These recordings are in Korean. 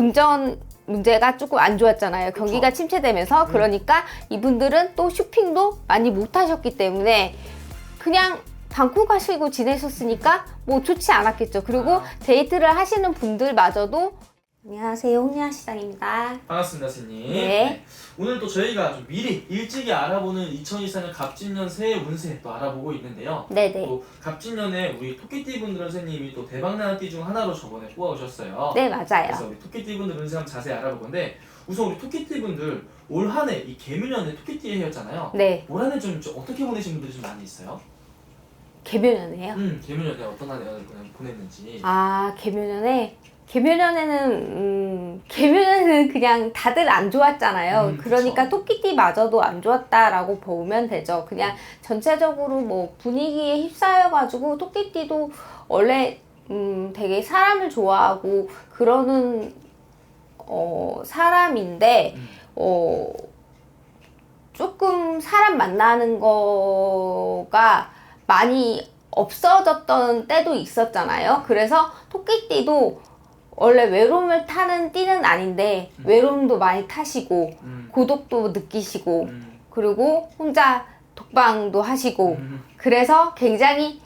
금전 문제가 조금 안 좋았잖아요. 경기가 침체되면서 음. 그러니까 이분들은 또 쇼핑도 많이 못 하셨기 때문에 그냥 방콕 가시고 지내셨으니까 뭐 좋지 않았겠죠. 그리고 아. 데이트를 하시는 분들마저도 안녕하세요. 홍리아 시장입니다. 반갑습니다, 선생님. 네. 오늘 또 저희가 좀 미리 일찍이 알아보는 2024년 갑진년 새해 운세 또 알아보고 있는데요. 네네. 또 갑진년에 우리 토끼띠 분들은 선생님이 또 대박나는 띠 중 하나로 저번에 뽑아오셨어요. 네, 맞아요. 그래서 우리 토끼띠 분들 운세 한번 자세히 알아볼 건데 우선 우리 토끼띠 분들 올 한해 이 개묘년에 토끼띠 해였잖아요. 네. 올 한해좀 어떻게 보내신 분들이 좀 많이 있어요? 개묘년이에요. 음, 개묘년에 어떤 한 해를 그냥 보냈는지. 아, 개묘년에 개묘년에는 음, 개묘년에는 그냥 다들 안 좋았잖아요. 음, 그러니까 그쵸. 토끼띠마저도 안 좋았다라고 보면 되죠. 그냥 전체적으로 뭐 분위기에 휩싸여가지고 토끼띠도 원래 음, 되게 사람을 좋아하고 그러는 어, 사람인데 음. 어, 조금 사람 만나는 거가 많이 없어졌던 때도 있었잖아요. 그래서 토끼띠도 원래 외로움을 타는 띠는 아닌데 음. 외로움도 많이 타시고 음. 고독도 느끼시고 음. 그리고 혼자 독방도 하시고 음. 그래서 굉장히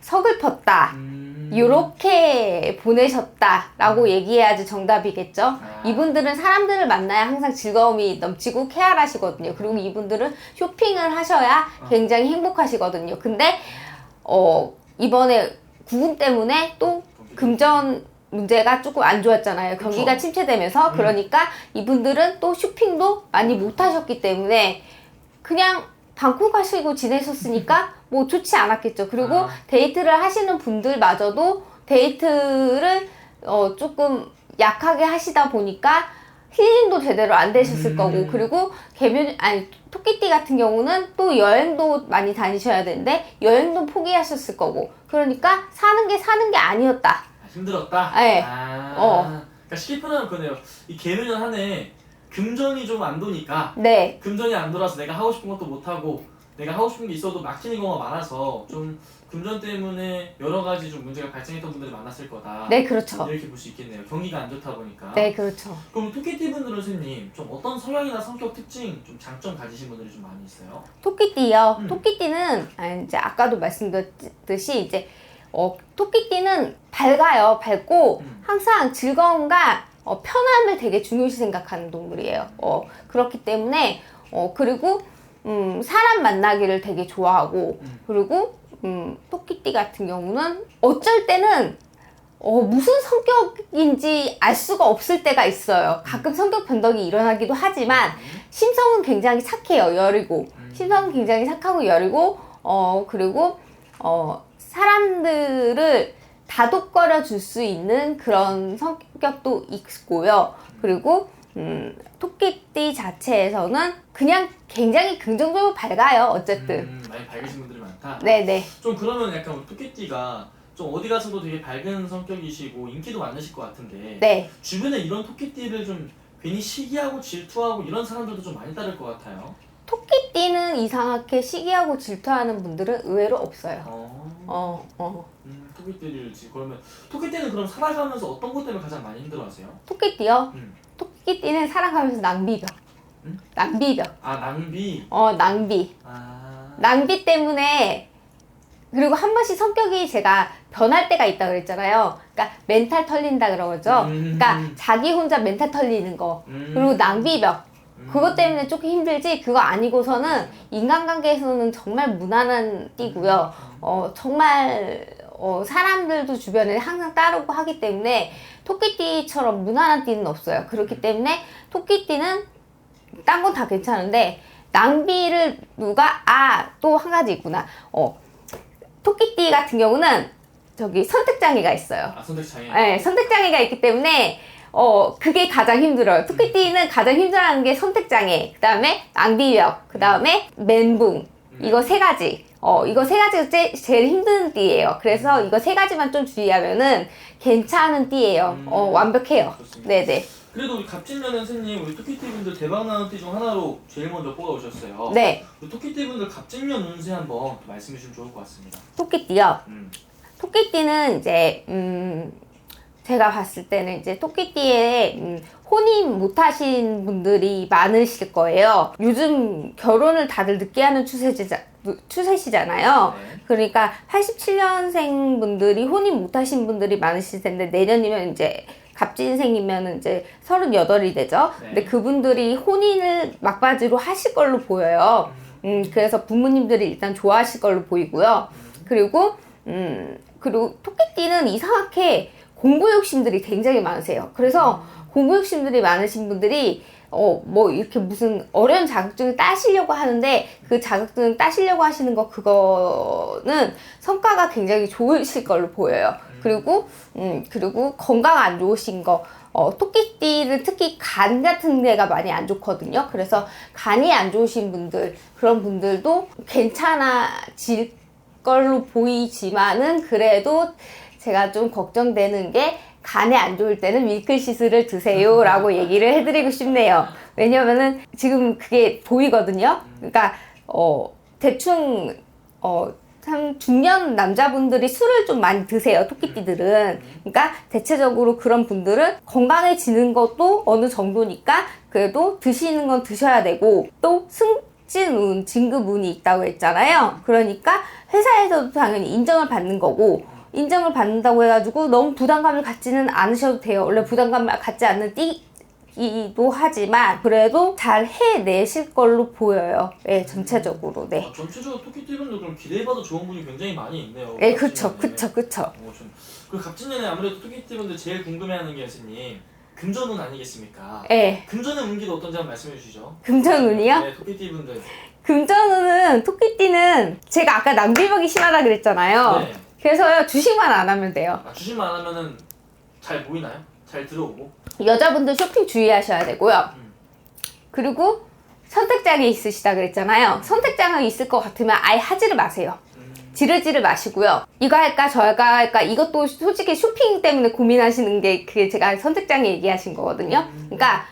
서글펐다. 음. 이렇게 보내셨다라고 얘기해야지 정답이겠죠. 아. 이분들은 사람들을 만나야 항상 즐거움이 넘치고 쾌활하시거든요. 그리고 이분들은 쇼핑을 하셔야 어. 굉장히 행복하시거든요. 근데 어 이번에 구분 때문에 또 금전 문제가 조금 안 좋았잖아요. 경기가 침체되면서 음. 그러니까 이분들은 또 쇼핑도 많이 못 하셨기 때문에 그냥 방콕 가시고 지내셨으니까 뭐 좋지 않았겠죠. 그리고 아. 데이트를 하시는 분들마저도 데이트를 어 조금 약하게 하시다 보니까 힐링도 제대로 안 되셨을 음. 거고 그리고 개변 아니 토끼띠 같은 경우는 또 여행도 많이 다니셔야 되는데 여행도 포기하셨을 거고 그러니까 사는 게 사는 게 아니었다. 아, 힘들었다. 네. 아. 어. 그러니까 쉽게 표현하면 그네요. 이 개묘년 한 해 금전이 좀 안 도니까 네, 금전이 안 돌아서 내가 하고 싶은 것도 못 하고 내가 하고 싶은 게 있어도 막히는 경우가 많아서 좀 금전 때문에 여러 가지 좀 문제가 발생했던 분들이 많았을 거다. 네 그렇죠. 이렇게 볼 수 있겠네요. 경기가 안 좋다 보니까. 네 그렇죠. 그럼 토끼띠 분들은 선생님 좀 어떤 성향이나 성격 특징 좀 장점 가지신 분들이 좀 많이 있어요? 토끼띠요. 음. 토끼띠는 아, 이제 아까도 말씀드렸듯이 이제 어, 토끼띠는 밝아요. 밝고 음. 항상 즐거움과 어, 편함을 되게 중요시 생각하는 동물이에요. 어, 그렇기 때문에 어, 그리고 음, 사람 만나기를 되게 좋아하고 음. 그리고 음, 토끼띠 같은 경우는 어쩔 때는 어, 무슨 성격인지 알 수가 없을 때가 있어요. 가끔 성격 변덕이 일어나기도 하지만 심성은 굉장히 착해요. 여리고 음. 심성은 굉장히 착하고 여리고 어 그리고 어 사람들을 다독거려 줄 수 있는 그런 성격도 있고요. 그리고 음 토끼띠 자체에서는 그냥 굉장히 긍정적으로 밝아요. 어쨌든 음, 많이 밝으신 분들이 많다. 네네 좀 그러면 약간 토끼띠가 좀 어디 가서도 되게 밝은 성격이시고 인기도 많으실 것 같은데 네 주변에 이런 토끼띠를 좀 괜히 시기하고 질투하고 이런 사람들도 좀 많이 따를 것 같아요. 토끼띠는 이상하게 시기하고 질투하는 분들은 의외로 없어요. 어. 어 어. 음, 토끼띠를 지 그러면 토끼띠는 그럼 살아가면서 어떤 것 때문에 가장 많이 힘들어하세요? 토끼띠요. 음. 토끼띠는 살아가면서 낭비벽. 음? 낭비벽. 아 낭비. 어 낭비. 아. 낭비 때문에 그리고 한 번씩 성격이 제가 변할 때가 있다 그랬잖아요. 그러니까 멘탈 털린다 그러죠. 음. 그러니까 자기 혼자 멘탈 털리는 거. 음. 그리고 낭비벽. 음. 그것 때문에 조금 힘들지. 그거 아니고서는 인간관계에서는 정말 무난한 띠고요. 어 정말 어 사람들도 주변에 항상 따르고 하기 때문에 토끼띠처럼 무난한 띠는 없어요. 그렇기 때문에 토끼띠는 딴 건 다 괜찮은데 낭비를 누가 아 또 한 가지 있구나. 어 토끼띠 같은 경우는 저기 선택 장애가 있어요. 아 선택 장애. 네, 선택 장애가 있기 때문에 어 그게 가장 힘들어요. 토끼띠는 가장 힘들어하는 게 선택 장애, 그 다음에 낭비력, 그 다음에 멘붕 이거 세 가지. 어 이거 세 가지가 제, 제일 힘든 띠예요. 그래서 이거 세 가지만 좀 주의하면은 괜찮은 띠예요. 어 음. 완벽해요. 좋습니다. 네네. 그래도 우리 갑진년은 선생님 우리 토끼띠 분들 대박 나는 띠 중 하나로 제일 먼저 뽑아오셨어요. 네 우리 토끼띠 분들 갑진년 운세 한번 또 말씀해 주시면 좋을 것 같습니다. 토끼띠요. 음. 토끼띠는 이제 음 제가 봤을 때는 이제 토끼띠에 음, 혼인 못하신 분들이 많으실 거예요. 요즘 결혼을 다들 늦게 하는 추세지자, 추세시잖아요. 네. 그러니까 87년생 분들이 혼인 못하신 분들이 많으실 텐데 내년이면 이제 갑진생이면 이제 38이 되죠. 네. 근데 그분들이 혼인을 막바지로 하실 걸로 보여요. 음, 그래서 부모님들이 일단 좋아하실 걸로 보이고요. 그리고, 음, 그리고 토끼띠는 이상하게 공부 욕심들이 굉장히 많으세요. 그래서 공부 욕심들이 많으신 분들이 어, 뭐, 이렇게 무슨 어려운 자격증을 따시려고 하는데, 그 자격증 따시려고 하시는 거, 그거는 성과가 굉장히 좋으실 걸로 보여요. 그리고, 음, 그리고 건강 안 좋으신 거, 어, 토끼띠는 특히 간 같은 데가 많이 안 좋거든요. 그래서 간이 안 좋으신 분들, 그런 분들도 괜찮아질 걸로 보이지만은 그래도 제가 좀 걱정되는 게 간에 안 좋을 때는 밀크시슬을 드세요 라고 얘기를 해드리고 싶네요. 왜냐면은 지금 그게 보이거든요. 그러니까 어 대충 어 참 중년 남자분들이 술을 좀 많이 드세요. 토끼띠들은. 그러니까 대체적으로 그런 분들은 건강해지는 것도 어느 정도니까 그래도 드시는 건 드셔야 되고 또 승진운, 진급운이 있다고 했잖아요. 그러니까 회사에서도 당연히 인정을 받는 거고 인정을 받는다고 해가지고 너무 부담감을 갖지는 않으셔도 돼요. 원래 부담감을 갖지 않는 띠이기도 하지만 그래도 잘 해내실 걸로 보여요. 네, 전체적으로. 네. 아, 전체적으로 토끼띠분들 그럼 기대해봐도 좋은 분이 굉장히 많이 있네요. 네, 그쵸. 그쵸, 그쵸. 어, 좀. 그 갑진년에 아무래도 토끼띠분들 제일 궁금해하는 게 선생님 금전운 아니겠습니까? 네, 금전의 운기도 어떤지 한번 말씀해 주시죠. 금전운이요? 네, 토끼띠분들. 금전운은 토끼띠는 제가 아까 낭비벽이 심하다 그랬잖아요. 네. 그래서요 주식만 안 하면 돼요. 아, 주식만 안 하면은 잘 보이나요? 잘 들어오고. 여자분들 쇼핑 주의하셔야 되고요. 음. 그리고 선택장애 있으시다 그랬잖아요. 선택장애 있을 것 같으면 아예 하지를 마세요. 음. 지르지를 마시고요. 이거 할까 저거 할까 이것도 솔직히 쇼핑 때문에 고민하시는 게 그게 제가 선택장애 얘기하신 거거든요. 그러니까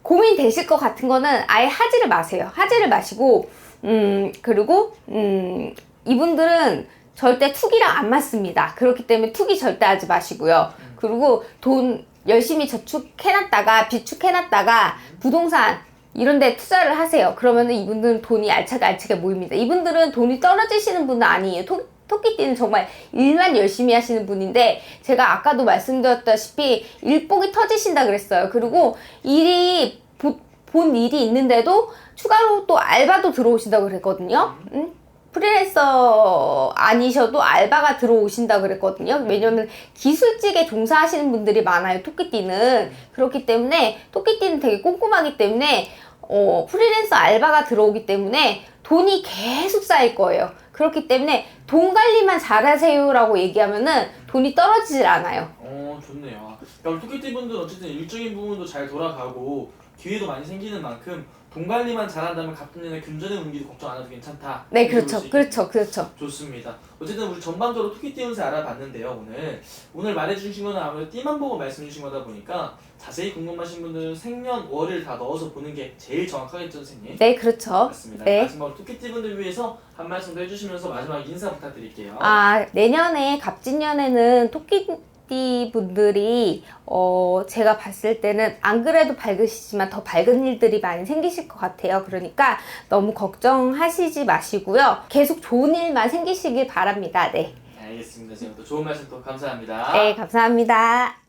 고민되실 것 같은 거는 아예 하지를 마세요. 하지를 마시고 음 그리고 음 이분들은 절대 투기랑 안 맞습니다. 그렇기 때문에 투기 절대 하지 마시고요. 그리고 돈 열심히 저축해놨다가 비축해놨다가 부동산 이런 데 투자를 하세요. 그러면은 이분들은 돈이 알차게 알차게 모입니다. 이분들은 돈이 떨어지시는 분은 아니에요. 토, 토끼띠는 정말 일만 열심히 하시는 분인데 제가 아까도 말씀드렸다시피 일복이 터지신다 그랬어요. 그리고 일이 보- 본 일이 있는데도 추가로 또 알바도 들어오신다고 그랬거든요. 응? 프리랜서 아니셔도 알바가 들어오신다 그랬거든요. 왜냐면 기술직에 종사하시는 분들이 많아요. 토끼띠는 그렇기 때문에 토끼띠는 되게 꼼꼼하기 때문에 어, 프리랜서 알바가 들어오기 때문에 돈이 계속 쌓일 거예요. 그렇기 때문에 돈 관리만 잘하세요라고 얘기하면은 돈이 떨어지질 않아요. 어 좋네요. 그러니까 토끼띠 분들 어쨌든 일적인 부분도 잘 돌아가고 기회도 많이 생기는 만큼 돈 관리만 잘한다면 갑진년에 금전의 운기도 걱정 안 해도 괜찮다. 네, 그렇죠, 그렇죠, 그렇죠. 좋습니다. 어쨌든 우리 전반적으로 토끼 띠 운세 알아봤는데요. 오늘 오늘 말해주신 거는 아무래도 띠만 보고 말씀해 주신 거다 보니까 자세히 궁금하신 분들은 생년월일 다 넣어서 보는 게 제일 정확하겠죠, 선생님? 네, 그렇죠. 맞습니다. 네. 마지막으로 토끼띠 분들 위해서 한 말씀 더 해주시면서 마지막 인사 부탁드릴게요. 아, 내년에 갑진년에는 토끼 띠 분들이 어 제가 봤을 때는 안 그래도 밝으시지만 더 밝은 일들이 많이 생기실 것 같아요. 그러니까 너무 걱정하시지 마시고요. 계속 좋은 일만 생기시길 바랍니다. 네. 알겠습니다. 지금 또 좋은 말씀 또 감사합니다. 네, 감사합니다.